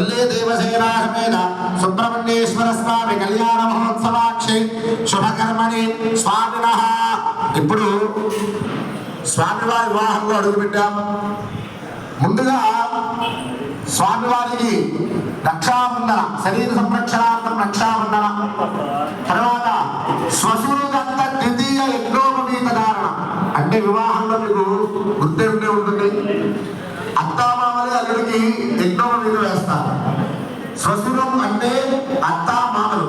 వల్లే దేవసేనాహమేన సుబ్రహ్మణ్యేశ్వర స్వామి కళ్యాణ మహోత్సవాక్షి శుభకర్మణి స్వామిన ఇప్పుడు స్వామివారి వివాహంలో అడుగుపెట్టాం. ముందుగా స్వామివారికి రక్షాబంధన శరీర సంరక్షణార్థం రక్షాబంధన అత్తామామలే అల్లుడికి మీద వేస్తారు. శ్వశురం అంటే అత్తామామలు.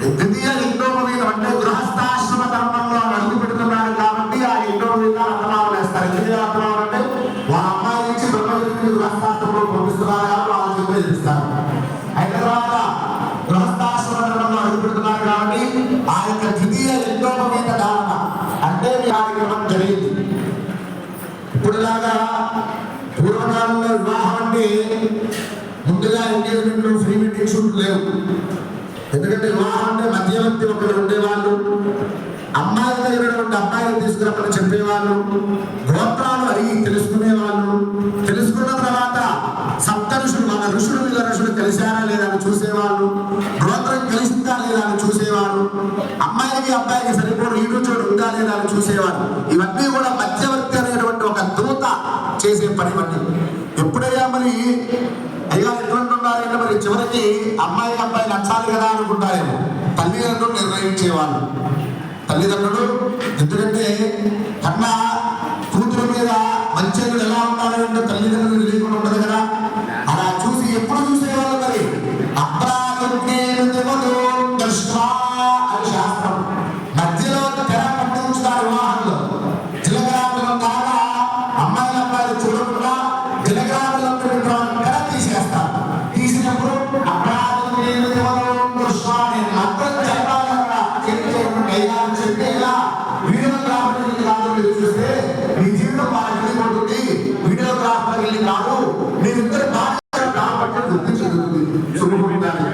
ద్వితీయ యజ్ఞోపవీతం అంటే గృహస్థాశ్రమ ధర్మంలో అడుగు పెడుతున్నారు కాబట్టి ఆ యజ్ఞోపవీత అత్తమామలు వేస్తారు. ద్వితీయ అత్తమామలు అంటే వాళ్ళ అమ్మాయి నుంచి బ్రహ్మగిరికి గృహస్థాశ్రమంలో పంపిస్తున్నారు కాబట్టి వాళ్ళు చెప్పే చేస్తారు అయిన తర్వాత గృహస్థాశ్రమ ధర్మంలో అడుగు పెడుతున్నారు కాబట్టి ఆ యొక్క ద్వితీయ యజ్ఞోపవీత ధారణ అంటే కార్యక్రమం జరిగింది. ఇప్పుడులాగా పూర్వకాలంలో వివాహం అంటే ముందుగా ఎంగేజ్మెంట్లు ఫ్రీ వెడ్డింగ్ షూట్ లేవు ఎందుకంటే వివాహం అంటే మధ్యవర్తి ఒకరు ఉండేవాళ్ళు అమ్మాయి దగ్గర అబ్బాయిని తీసుకురమ్మని చెప్పేవాళ్ళు గోత్రాలు అడిగి తెలుసుకునేవాళ్ళు. తెలుసుకున్న తర్వాత సప్త ఋషులు మన ఋషులు వీళ్ళ ఋషులు కలిశారా లేదా అని చూసేవాళ్ళు గోత్రం కలిసిందా లేదా అని చూసేవాళ్ళు అమ్మాయికి అబ్బాయికి సరిపోడు ఈడు చోటు ఉందా లేదా అని చూసేవారు ఇవన్నీ కూడా మధ్యవర్తి దూత చేసే పని వంటి ఎప్పుడయ్యా మరి అయ్యా ఎటువంటి ఉండాలంటే మరి చివరికి అమ్మాయి అబ్బాయి నచ్చాలి కదా అనుకుంటారేమో. తల్లిదండ్రులు నిర్ణయించేవాళ్ళు. తల్లిదండ్రులు ఎందుకంటే కన్నా అర్థం మంత్రం చెప్పాలన్నా చెప్పేటువంటి అయ్యా అని చెప్పి వీడియోగ్రాఫర్ కాదు మీరు చూస్తే మీ జీవితం బాగా వెళ్ళిపోతుంది వీడియోగ్రాఫర్ కాదు మీరిద్దరు బాగా కాబట్టి వృద్ధి చెందుతుంది శుభముండాలి